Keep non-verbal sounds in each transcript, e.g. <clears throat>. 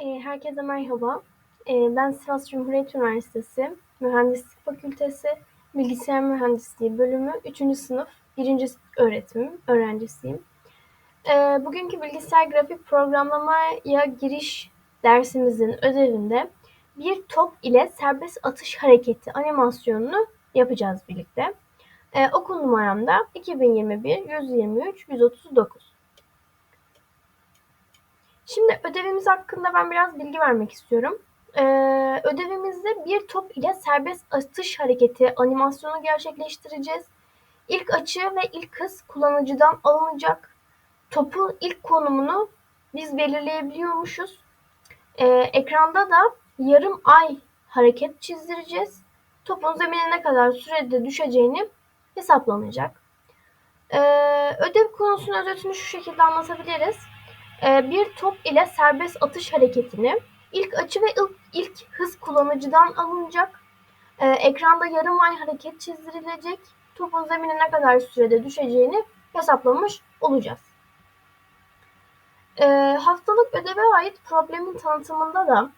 Eee, herkese merhaba. Eee, ben Sivas Cumhuriyet Üniversitesi Mühendislik Fakültesi Bilgisayar Mühendisliği bölümü 3. sınıf 1. öğretim öğrencisiyim. Eee, bugünkü bilgisayar grafik programlamaya giriş dersimizin ödevinde bir top ile serbest atış hareketi animasyonunu yapacağız birlikte. Okul numaram da 2021 123 139. Şimdi ödevimiz hakkında ben biraz bilgi vermek istiyorum. Ee, ödevimizde bir top ile serbest atış hareketi animasyonu gerçekleştireceğiz. İlk açı ve ilk hız kullanıcıdan alınacak. Topun ilk konumunu biz belirleyebiliyormuşuz. Ee, ekranda da yarım ay hareket çizdireceğiz. Topun zemine ne kadar sürede düşeceğini hesaplanacak. Ee, ödev konusunun özetini şu şekilde anlatabiliriz. Ee, bir top ile serbest atış hareketini ilk açı ve ilk, ilk hız kullanıcıdan alınacak. Ee, ekranda yarım ay hareket çizdirilecek. Topun zemine ne kadar sürede düşeceğini hesaplamış olacağız. Ee, haftalık ödeve ait problemin tanıtımında da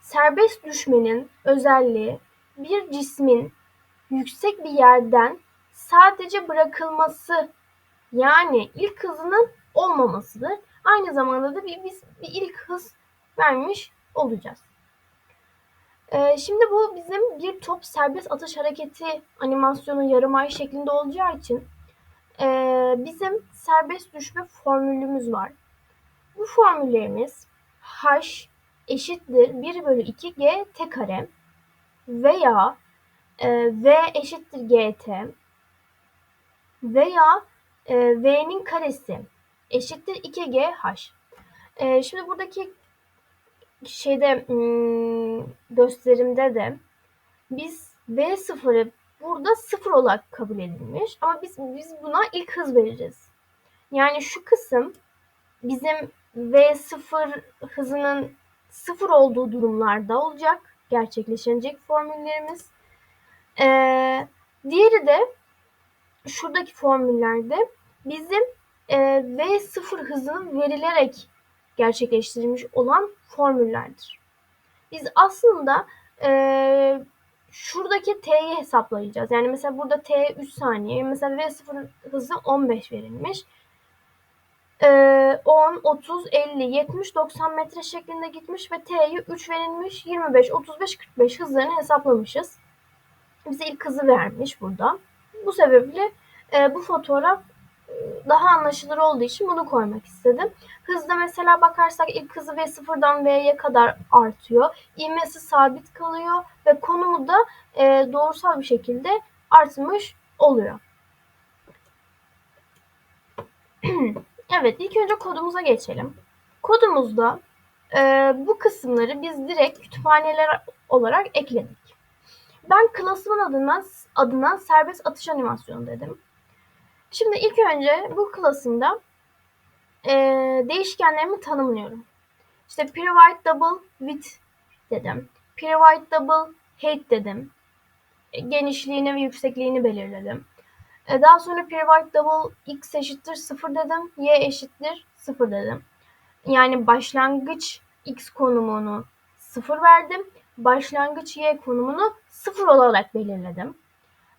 serbest düşmenin özelliği bir cismin yüksek bir yerden sadece bırakılması yani ilk hızının olmamasıdır. Aynı zamanda da bir, biz bir ilk hız vermiş olacağız. Ee, şimdi bu bizim bir top serbest atış hareketi animasyonu yarım ay şeklinde olacağı için e, bizim serbest düşme formülümüz var. Bu formüllerimiz h eşittir 1 bölü 2 g t kare veya e, v eşittir gt veya e, v'nin karesi eşittir 2GH. Ee, şimdi buradaki şeyde hmm, gösterimde de biz V0'ı burada sıfır olarak kabul edilmiş. Ama biz biz buna ilk hız vereceğiz. Yani şu kısım bizim V0 hızının sıfır olduğu durumlarda olacak. Gerçekleşecek formüllerimiz. Ee, diğeri de şuradaki formüllerde bizim e, V0 hızının verilerek gerçekleştirilmiş olan formüllerdir. Biz aslında e, şuradaki T'yi hesaplayacağız. Yani mesela burada T 3 saniye. Mesela V0 hızı 15 verilmiş. E, 10, 30, 50, 70, 90 metre şeklinde gitmiş ve T'ye 3 verilmiş. 25, 35, 45 hızlarını hesaplamışız. Bize ilk hızı vermiş burada. Bu sebeple e, bu fotoğraf daha anlaşılır olduğu için bunu koymak istedim. Hızda mesela bakarsak ilk hızı V sıfırdan V'ye kadar artıyor. İvmesi sabit kalıyor ve konumu da e, doğrusal bir şekilde artmış oluyor. <clears throat> evet ilk önce kodumuza geçelim. Kodumuzda e, bu kısımları biz direkt kütüphaneler olarak ekledik. Ben klasımın adına, adına serbest atış animasyonu dedim. Şimdi ilk önce bu klasında e, değişkenlerimi tanımlıyorum. İşte provide double width dedim. Provide double height dedim. E, genişliğini ve yüksekliğini belirledim. E, daha sonra provide double x eşittir 0 dedim. Y eşittir 0 dedim. Yani başlangıç x konumunu 0 verdim. Başlangıç y konumunu 0 olarak belirledim.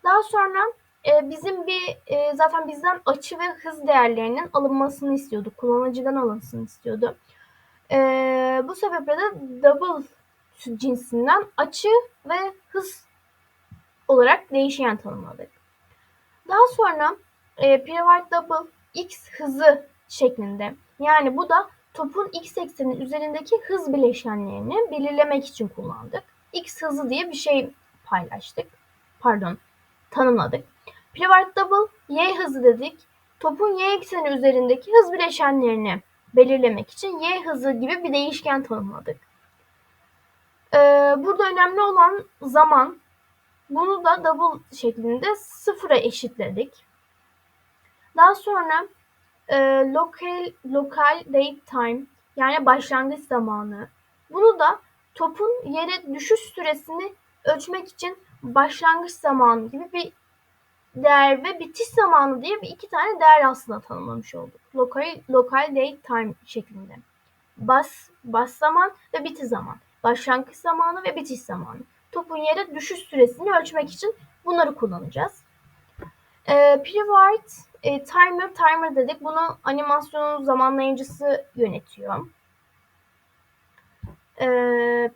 Daha sonra e, bizim bir e, zaten bizden açı ve hız değerlerinin alınmasını istiyordu. Kullanıcıdan alınsın istiyordu. E, bu sebeple de double cinsinden açı ve hız olarak değişen tanımladık. Daha sonra e, private double x hızı şeklinde yani bu da topun x eksenin üzerindeki hız bileşenlerini belirlemek için kullandık. X hızı diye bir şey paylaştık. Pardon, tanımladık. Private double y hızı dedik. Topun y ekseni üzerindeki hız bileşenlerini belirlemek için y hızı gibi bir değişken tanımladık. Ee, burada önemli olan zaman. Bunu da double şeklinde sıfıra eşitledik. Daha sonra e, local, local date time yani başlangıç zamanı. Bunu da topun yere düşüş süresini ölçmek için başlangıç zamanı gibi bir değer ve bitiş zamanı diye bir iki tane değer aslında tanımlamış olduk. Local, local date time şeklinde. bas, bas zaman ve bitiş zaman. Başlangıç zamanı ve bitiş zamanı. Topun yere düşüş süresini ölçmek için bunları kullanacağız. E, Prevert e, timer, timer dedik. Bunu animasyonun zamanlayıcısı yönetiyor. E,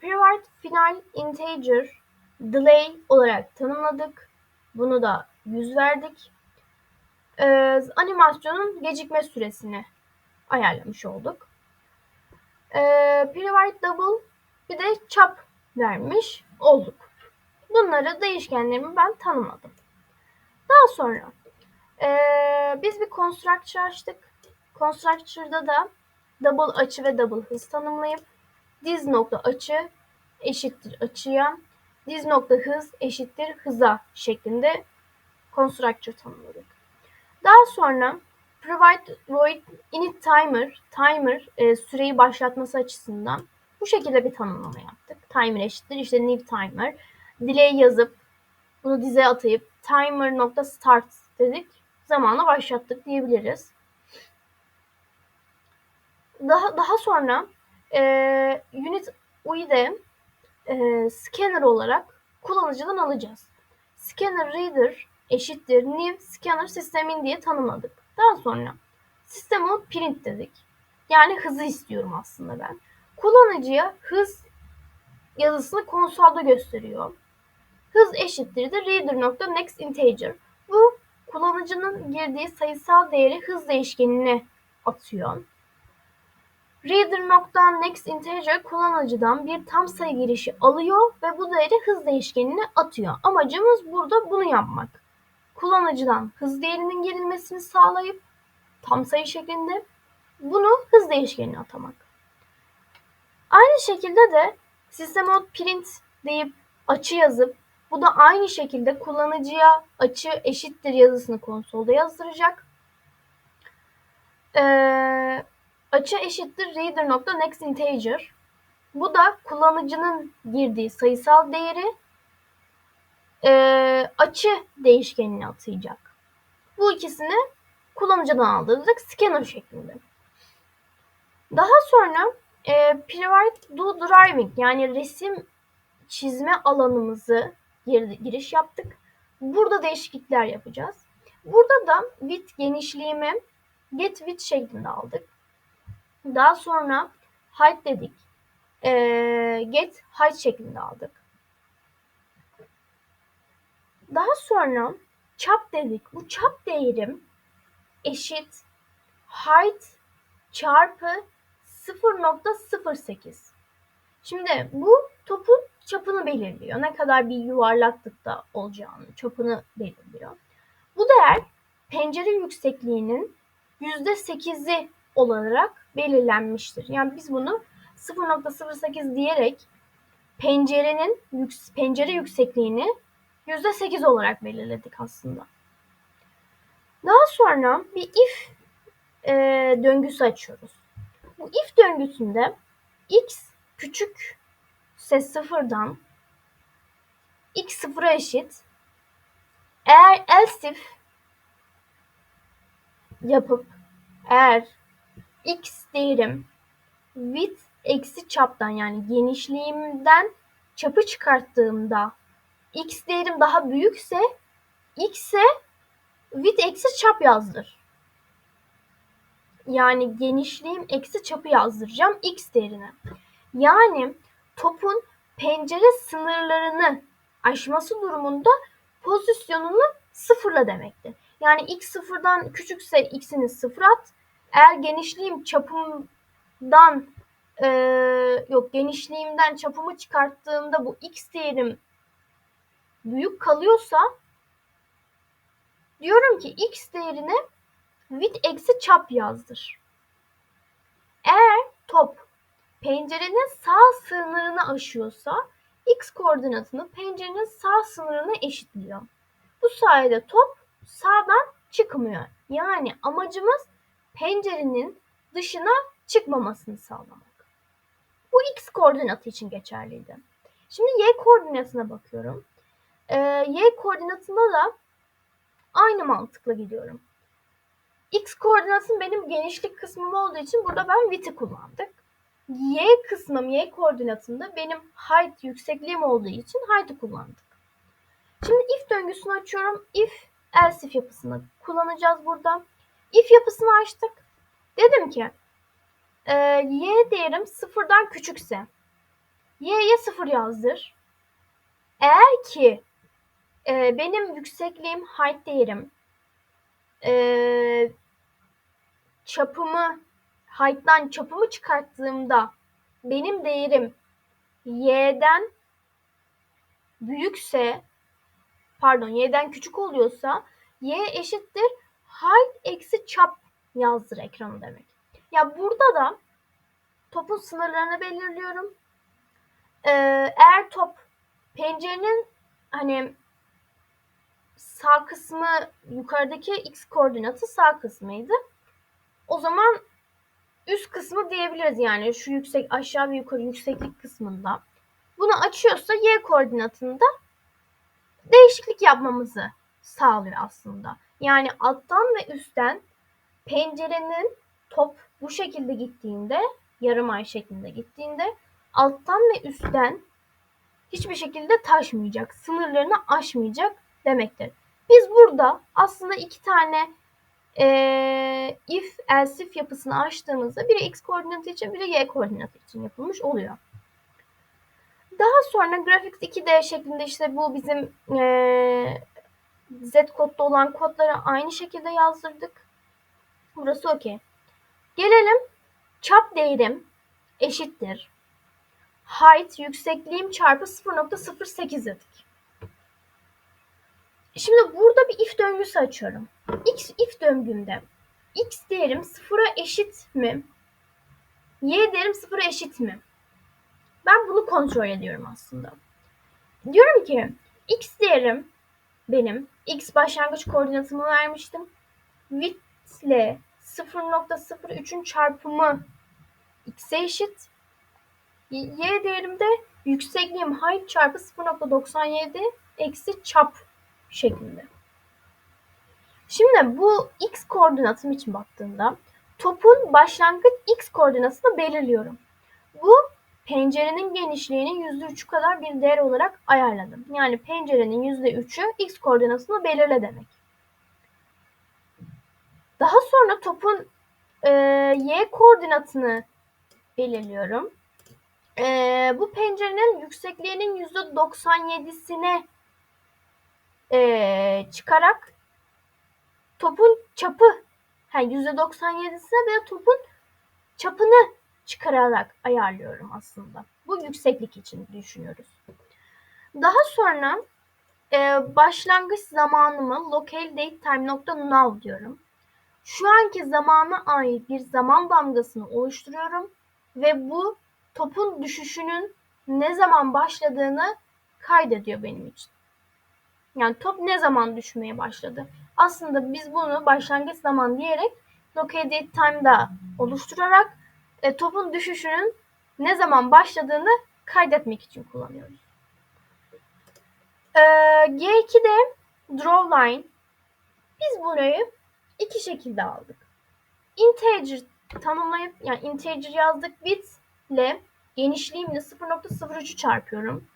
Prevert final integer delay olarak tanımladık. Bunu da 100 verdik. E, animasyonun gecikme süresini ayarlamış olduk. E, Prevert double bir de çap vermiş olduk. Bunları değişkenlerimi ben tanımladım. Daha sonra ee, biz bir constructor açtık. Constructor'da da double açı ve double hız tanımlayıp diz nokta açı eşittir açıya, diz nokta hız eşittir hıza şeklinde constructor tanımladık. Daha sonra provide void init timer, timer e, süreyi başlatması açısından bu şekilde bir tanımlama yaptık. Timer eşittir işte new timer. Delay yazıp bunu dize atayıp timer nokta start dedik. Zamanla başlattık diyebiliriz. Daha daha sonra e, unit UI'de e, scanner olarak kullanıcıdan alacağız. Scanner reader eşittir new scanner sistemin diye tanımladık. Daha sonra sistem print dedik. Yani hızı istiyorum aslında ben. Kullanıcıya hız yazısını konsolda gösteriyor. Hız eşittir de reader.next integer. Bu kullanıcının girdiği sayısal değeri hız değişkenine atıyor. Reader.next integer kullanıcıdan bir tam sayı girişi alıyor ve bu değeri hız değişkenine atıyor. Amacımız burada bunu yapmak. Kullanıcıdan hız değerinin girilmesini sağlayıp tam sayı şeklinde bunu hız değişkenine atamak. Aynı şekilde de system print deyip açı yazıp bu da aynı şekilde kullanıcıya açı eşittir yazısını konsolda yazdıracak. Ee, açı eşittir reader.next integer. Bu da kullanıcının girdiği sayısal değeri e, açı değişkenine atayacak. Bu ikisini kullanıcıdan aldırdık scanner şeklinde. Daha sonra e, private do driving yani resim çizme alanımızı giriş yaptık. Burada değişiklikler yapacağız. Burada da width genişliğimi get width şeklinde aldık. Daha sonra height dedik. Ee, get height şeklinde aldık. Daha sonra çap dedik. Bu çap değerim eşit height çarpı 0.08. Şimdi bu topun çapını belirliyor. Ne kadar bir yuvarlaklıkta olacağını, çapını belirliyor. Bu değer pencere yüksekliğinin %8'i olarak belirlenmiştir. Yani biz bunu 0.08 diyerek pencerenin pencere yüksekliğini %8 olarak belirledik aslında. Daha sonra bir if e, döngüsü açıyoruz. Bu if döngüsünde x küçük ise sıfırdan x sıfıra eşit eğer else if yapıp eğer x değerim width eksi çaptan yani genişliğimden çapı çıkarttığımda x değerim daha büyükse x'e width eksi çap yazdır. Yani genişliğim eksi çapı yazdıracağım x değerine. Yani topun pencere sınırlarını aşması durumunda pozisyonunu sıfırla demektir. Yani x sıfırdan küçükse x'ini sıfır at. Eğer genişliğim çapımdan e, yok genişliğimden çapımı çıkarttığımda bu x değerim büyük kalıyorsa diyorum ki x değerine width eksi çap yazdır. Eğer top pencerenin sağ sınırını aşıyorsa x koordinatını pencerenin sağ sınırına eşitliyor. Bu sayede top sağdan çıkmıyor. Yani amacımız pencerenin dışına çıkmamasını sağlamak. Bu x koordinatı için geçerliydi. Şimdi y koordinatına bakıyorum. Ee, y koordinatında da aynı mantıkla gidiyorum. X koordinatım benim genişlik kısmım olduğu için burada ben width'i kullandık. y kısmım y koordinatında benim height yüksekliğim olduğu için height'ı kullandık. Şimdi if döngüsünü açıyorum. If else if yapısını kullanacağız burada. If yapısını açtık. Dedim ki e, y değerim sıfırdan küçükse y'ye sıfır yazdır. Eğer ki e, benim yüksekliğim height değerim e, çapımı height'tan çapımı çıkarttığımda benim değerim y'den büyükse pardon y'den küçük oluyorsa y eşittir height eksi çap yazdır ekranı demek. Ya burada da topun sınırlarını belirliyorum. Ee, eğer top pencerenin hani sağ kısmı yukarıdaki x koordinatı sağ kısmıydı. O zaman üst kısmı diyebiliriz yani şu yüksek aşağı ve yukarı yükseklik kısmında. Bunu açıyorsa y koordinatında değişiklik yapmamızı sağlıyor aslında. Yani alttan ve üstten pencerenin top bu şekilde gittiğinde yarım ay şeklinde gittiğinde alttan ve üstten hiçbir şekilde taşmayacak, sınırlarını aşmayacak demektir. Biz burada aslında iki tane e, if else if yapısını açtığımızda biri x koordinatı için biri y koordinatı için yapılmış oluyor. Daha sonra Graphics 2D şeklinde işte bu bizim e, Z kodda olan kodları aynı şekilde yazdırdık. Burası okey. Gelelim çap değerim eşittir. Height yüksekliğim çarpı 0.08 dedik. Şimdi burada bir if döngüsü açıyorum. X if döngümde x değerim sıfıra eşit mi? Y değerim sıfıra eşit mi? Ben bunu kontrol ediyorum aslında. Diyorum ki x değerim benim x başlangıç koordinatımı vermiştim. Width ile 0.03'ün çarpımı x'e eşit. Y değerimde yüksekliğim height çarpı 0.97 eksi çap şeklinde. Şimdi bu x koordinatım için baktığımda topun başlangıç x koordinatını belirliyorum. Bu pencerenin genişliğinin %3'ü kadar bir değer olarak ayarladım. Yani pencerenin %3'ü x koordinatını belirle demek. Daha sonra topun e, y koordinatını belirliyorum. E, bu pencerenin yüksekliğinin %97'sine e, çıkarak topun çapı yani %97'sine veya topun çapını çıkararak ayarlıyorum aslında. Bu yükseklik için düşünüyoruz. Daha sonra e, başlangıç zamanımı localDateTime.now diyorum. Şu anki zamana ait bir zaman damgasını oluşturuyorum ve bu topun düşüşünün ne zaman başladığını kaydediyor benim için. Yani top ne zaman düşmeye başladı? Aslında biz bunu başlangıç zaman diyerek located time'da oluşturarak e, topun düşüşünün ne zaman başladığını kaydetmek için kullanıyoruz. E, G2'de drawLine biz burayı iki şekilde aldık. Integer tanımlayıp yani integer yazdık bit ile genişliğimle 0.03'ü çarpıyorum.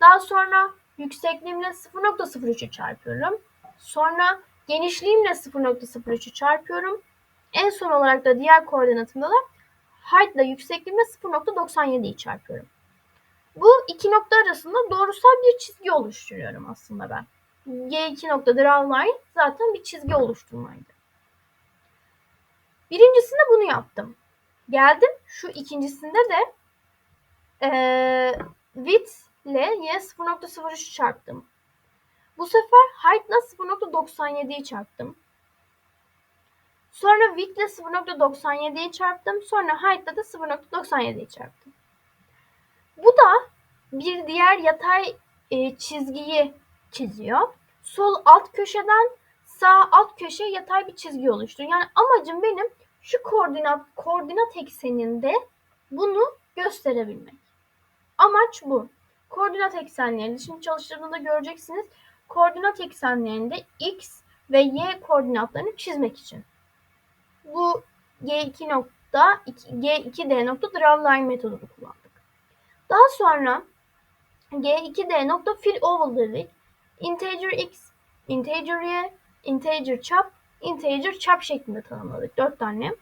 Daha sonra yüksekliğimle 0.03'ü çarpıyorum. Sonra genişliğimle 0.03'ü çarpıyorum. En son olarak da diğer koordinatımda da height ile yüksekliğimle 0.97'yi çarpıyorum. Bu iki nokta arasında doğrusal bir çizgi oluşturuyorum aslında ben. G2 nokta draw line zaten bir çizgi oluşturmaydı. Birincisinde bunu yaptım. Geldim şu ikincisinde de ee, width ile yine 0.03 çarptım. Bu sefer height ile 0.97'yi çarptım. Sonra width ile 0.97'yi çarptım. Sonra height ile de 0.97'yi çarptım. Bu da bir diğer yatay e, çizgiyi çiziyor. Sol alt köşeden sağ alt köşeye yatay bir çizgi oluşturuyor. Yani amacım benim şu koordinat koordinat ekseninde bunu gösterebilmek. Amaç bu. Koordinat eksenlerinde şimdi çalıştırdığında göreceksiniz. Koordinat eksenlerinde x ve y koordinatlarını çizmek için. Bu y2 nok da G2D nokta drawLine metodunu kullandık. Daha sonra G2D nokta fill oval dedik. Integer x, integer y, integer çap, integer çap şeklinde tanımladık. Dört tane.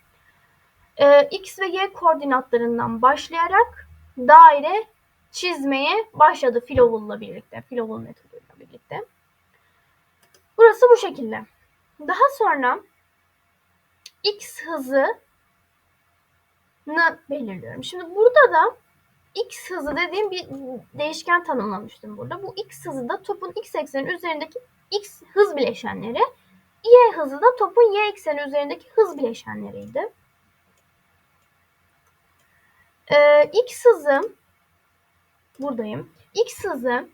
Ee, x ve y koordinatlarından başlayarak daire çizmeye başladı fill oval'la birlikte. Fill oval metoduyla birlikte. Burası bu şekilde. Daha sonra x hızını belirliyorum. Şimdi burada da x hızı dediğim bir değişken tanımlamıştım burada. Bu x hızı da topun x ekseni üzerindeki x hız bileşenleri. Y hızı da topun y ekseni üzerindeki hız bileşenleriydi. Ee, x hızı buradayım. X hızı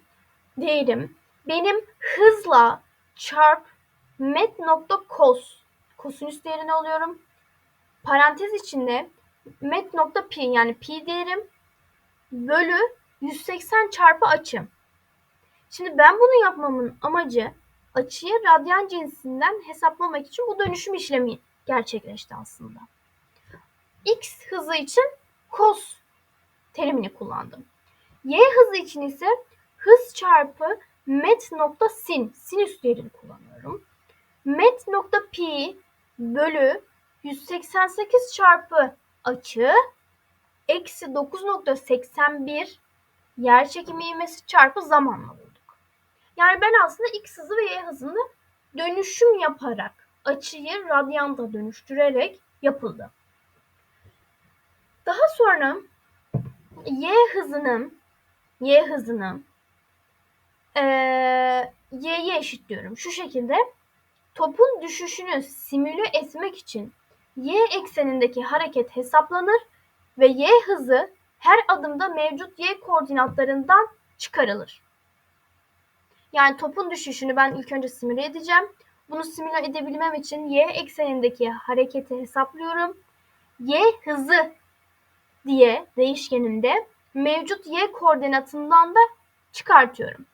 değerim benim hızla çarp met nokta cos kosinüs değerini alıyorum. Parantez içinde met nokta pi yani pi değerim bölü 180 çarpı açı. Şimdi ben bunu yapmamın amacı açıyı radyan cinsinden hesaplamak için bu dönüşüm işlemi gerçekleşti aslında. X hızı için cos terimini kullandım. Y hızı için ise hız çarpı met nokta sin, sinüs değerini kullanıyorum. Met nokta pi bölü 188 çarpı açı eksi 9.81 yer çekimi ivmesi çarpı zamanla bulduk. Yani ben aslında x hızı ve y hızını dönüşüm yaparak açıyı radyanta dönüştürerek yapıldı. Daha sonra y hızının y hızını e, y'ye eşitliyorum. Şu şekilde topun düşüşünü simüle etmek için y eksenindeki hareket hesaplanır ve y hızı her adımda mevcut y koordinatlarından çıkarılır. Yani topun düşüşünü ben ilk önce simüle edeceğim. Bunu simüle edebilmem için y eksenindeki hareketi hesaplıyorum. y hızı diye değişkenimde mevcut y koordinatından da çıkartıyorum.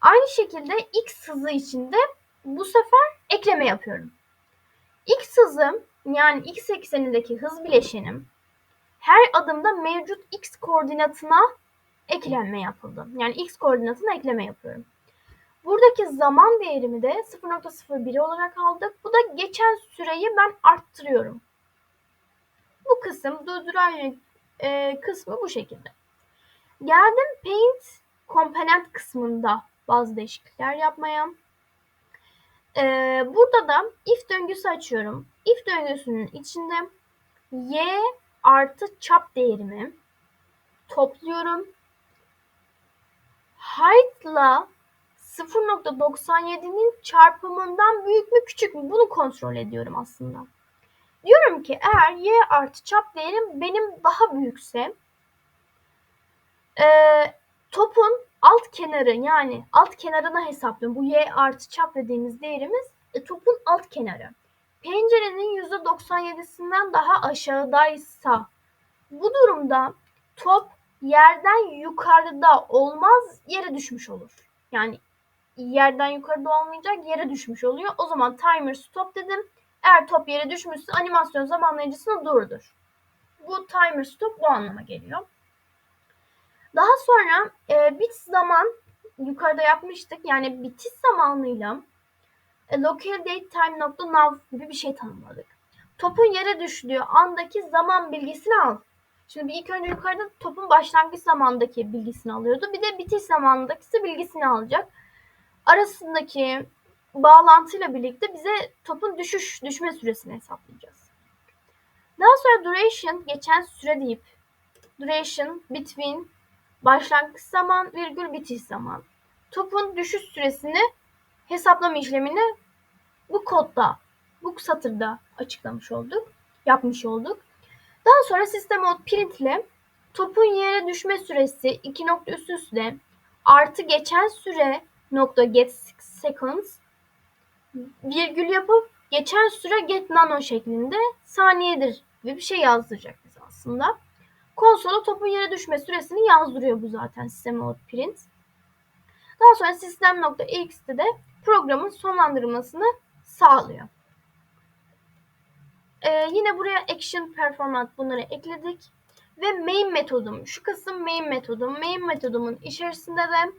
Aynı şekilde x hızı için de bu sefer ekleme yapıyorum. X hızı yani x eksenindeki hız bileşenim her adımda mevcut x koordinatına eklenme yapıldı. Yani x koordinatına ekleme yapıyorum. Buradaki zaman değerimi de 0.01 olarak aldık. Bu da geçen süreyi ben arttırıyorum. Bu kısım durduran e, kısmı bu şekilde. Geldim Paint komponent kısmında bazı değişiklikler yapmaya. Ee, burada da if döngüsü açıyorum. If döngüsünün içinde y artı çap değerimi topluyorum. Height'la 0.97'nin çarpımından büyük mü küçük mü bunu kontrol ediyorum aslında. Diyorum ki eğer y artı çap değerim benim daha büyükse e, topun alt kenarı yani alt kenarına hesaplıyorum. Bu y artı çap dediğimiz değerimiz e, topun alt kenarı. Pencerenin %97'sinden daha aşağıdaysa bu durumda top yerden yukarıda olmaz yere düşmüş olur. Yani yerden yukarıda olmayacak yere düşmüş oluyor. O zaman timer stop dedim. Eğer top yere düşmüşse animasyon zamanlayıcısını durdur. Bu timer stop bu anlama geliyor. Daha sonra e, bit zaman yukarıda yapmıştık. Yani bitiş zamanıyla e, local date time nokta now gibi bir şey tanımladık. Topun yere düştüğü andaki zaman bilgisini al. Şimdi ilk önce yukarıda topun başlangıç zamandaki bilgisini alıyordu. Bir de bitiş zamandaki bilgisini alacak. Arasındaki bağlantıyla birlikte bize topun düşüş düşme süresini hesaplayacağız. Daha sonra duration geçen süre deyip duration between başlangıç zaman virgül bitiş zaman. Topun düşüş süresini hesaplama işlemini bu kodda, bu satırda açıklamış olduk, yapmış olduk. Daha sonra sistem mode print ile topun yere düşme süresi 2 nokta üst üste artı geçen süre nokta get seconds virgül yapıp geçen süre get nano şeklinde saniyedir gibi bir şey yazdıracak bize aslında. Konsola topun yere düşme süresini yazdırıyor bu zaten sistem mode print. Daha sonra sistem.ex'te de programın sonlandırılmasını sağlıyor. Ee, yine buraya action performant bunları ekledik. Ve main metodum. Şu kısım main metodum. Main metodumun içerisinde de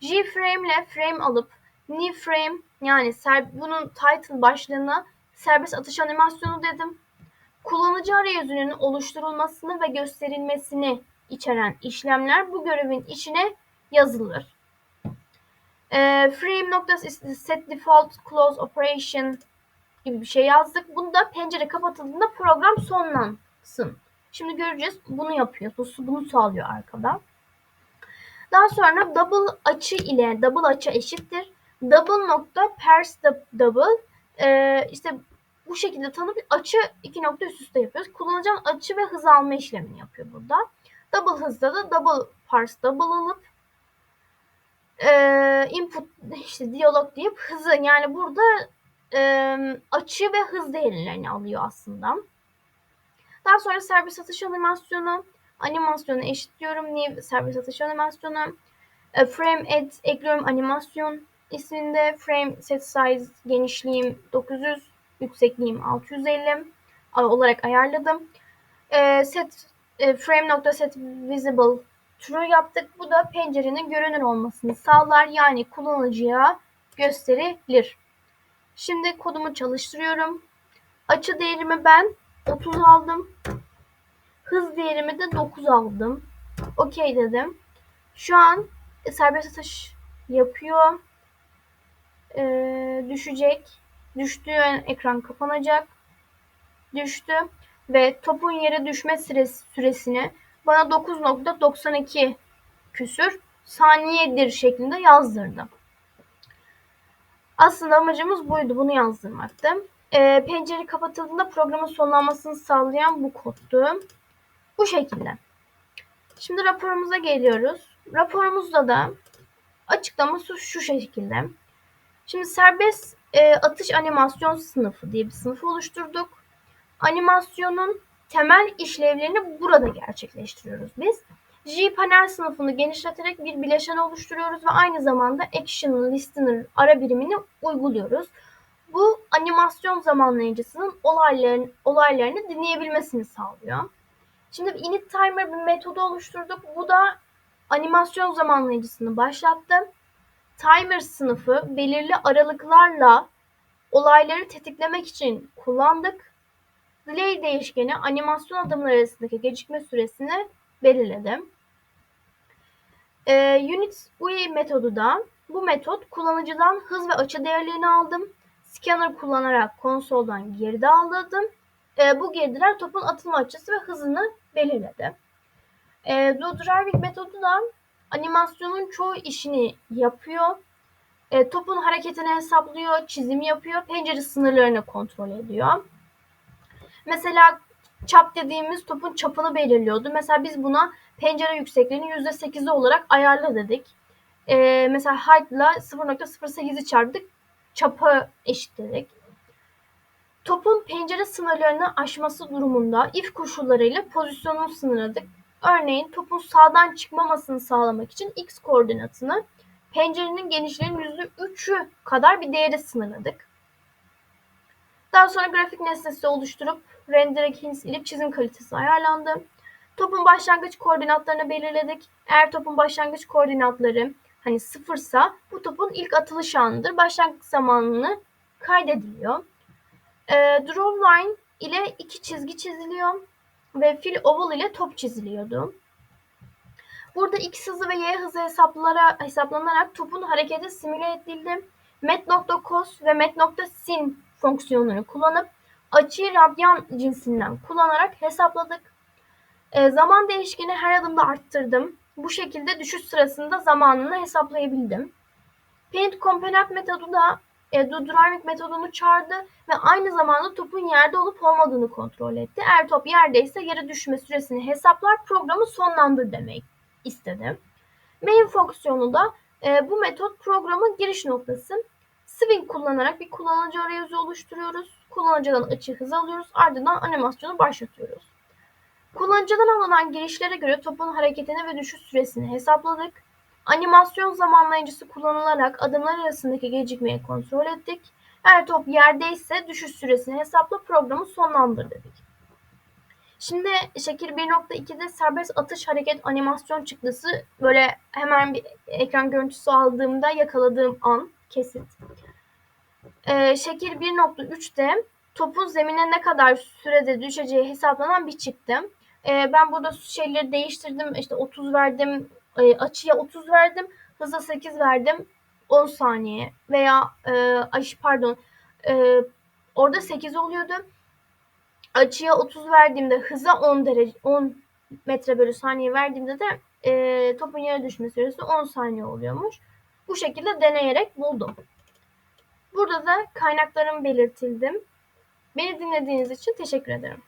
Gframe ile frame alıp new frame yani bunun title başlığına serbest atış animasyonu dedim. Kullanıcı arayüzünün oluşturulmasını ve gösterilmesini içeren işlemler bu görevin içine yazılır. E, frame noktası set default close operation gibi bir şey yazdık. Bunda pencere kapatıldığında program sonlansın. Şimdi göreceğiz. Bunu yapıyor. Bunu sağlıyor arkada. Daha sonra double açı ile double açı eşittir. Double nokta pairs double e, işte bu şekilde tanıp açı iki nokta üst üste yapıyoruz. Kullanacağın açı ve hız alma işlemini yapıyor burada. Double hızda da double parse double alıp e, input işte diyalog deyip hızı yani burada e, açı ve hız değerlerini alıyor aslında. Daha sonra servis atış animasyonu animasyonu eşitliyorum. New servis atış animasyonu e, frame add ekliyorum animasyon isminde frame set size genişliğim 900 yüksekliğim 650 olarak ayarladım. E, set e, frame nokta set visible true yaptık. Bu da pencerenin görünür olmasını sağlar. Yani kullanıcıya gösterilir. Şimdi kodumu çalıştırıyorum. Açı değerimi ben 30 aldım. Hız değerimi de 9 aldım. Okey dedim. Şu an serbest atış yapıyor. Ee, düşecek. Düştüğü ekran kapanacak. Düştü. Ve topun yere düşme süresi, süresini bana 9.92 küsür saniyedir şeklinde yazdırdı. Aslında amacımız buydu. Bunu yazdırmaktı. E, pencere kapatıldığında programın sonlanmasını sağlayan bu koddu. Bu şekilde. Şimdi raporumuza geliyoruz. Raporumuzda da açıklaması şu şekilde. Şimdi serbest e, atış animasyon sınıfı diye bir sınıf oluşturduk. Animasyonun temel işlevlerini burada gerçekleştiriyoruz biz. G-panel sınıfını genişleterek bir bileşen oluşturuyoruz ve aynı zamanda action listener ara birimini uyguluyoruz. Bu animasyon zamanlayıcısının olaylarını, olaylarını dinleyebilmesini sağlıyor. Şimdi init timer bir metodu oluşturduk. Bu da animasyon zamanlayıcısını başlattı. Timer sınıfı belirli aralıklarla olayları tetiklemek için kullandık. Delay değişkeni animasyon adımları arasındaki gecikme süresini belirledim. Ee, unit UI metodu da bu metot kullanıcıdan hız ve açı değerlerini aldım. Scanner kullanarak konsoldan geride aldım. E, bu girdiler topun atılma açısı ve hızını belirledi. E, do driving metodu da animasyonun çoğu işini yapıyor. E, topun hareketini hesaplıyor, çizim yapıyor, pencere sınırlarını kontrol ediyor. Mesela çap dediğimiz topun çapını belirliyordu. Mesela biz buna pencere yüksekliğini %8'i olarak ayarla dedik. E, mesela height ile 0.08'i çarptık. Çapı eşitledik. Topun pencere sınırlarını aşması durumunda if koşullarıyla pozisyonunu sınırladık. Örneğin topun sağdan çıkmamasını sağlamak için x koordinatını pencerenin genişliğinin %3'ü kadar bir değere sınırladık. Daha sonra grafik nesnesi oluşturup render hints ile çizim kalitesi ayarlandı. Topun başlangıç koordinatlarını belirledik. Eğer topun başlangıç koordinatları hani sıfırsa bu topun ilk atılış anıdır. Başlangıç zamanını kaydediliyor. E, draw line ile iki çizgi çiziliyor ve fill oval ile top çiziliyordu. Burada x hızı ve y hızı hesaplara, hesaplanarak topun hareketi simüle edildi. met.cos ve met.sin fonksiyonları kullanıp açıyı radyan cinsinden kullanarak hesapladık. E, zaman değişkeni her adımda arttırdım. Bu şekilde düşüş sırasında zamanını hesaplayabildim. Paint Component metodu da e, durdurarlık metodunu çağırdı ve aynı zamanda topun yerde olup olmadığını kontrol etti. Eğer top yerdeyse yere düşme süresini hesaplar programı sonlandır demek istedi. Main fonksiyonu da e, bu metot programın giriş noktası. Swing kullanarak bir kullanıcı arayüzü oluşturuyoruz. Kullanıcıdan açı hız alıyoruz. Ardından animasyonu başlatıyoruz. Kullanıcıdan alınan girişlere göre topun hareketini ve düşüş süresini hesapladık. Animasyon zamanlayıcısı kullanılarak adımlar arasındaki gecikmeyi kontrol ettik. Eğer top yerdeyse düşüş süresini hesapla programı sonlandır dedik. Şimdi şekil 1.2'de serbest atış hareket animasyon çıktısı böyle hemen bir ekran görüntüsü aldığımda yakaladığım an kesit. Ee, şekil 1.3'te topun zemine ne kadar sürede düşeceği hesaplanan bir çıktı. Ee, ben burada şeyleri değiştirdim. İşte 30 verdim, e, açıya 30 verdim, hıza 8 verdim. 10 saniye veya e, ay pardon e, orada 8 oluyordu. Açıya 30 verdiğimde hıza 10 derece 10 metre bölü saniye verdiğimde de e, topun yere düşme süresi 10 saniye oluyormuş. Bu şekilde deneyerek buldum. Burada da kaynaklarım belirtildim. Beni dinlediğiniz için teşekkür ederim.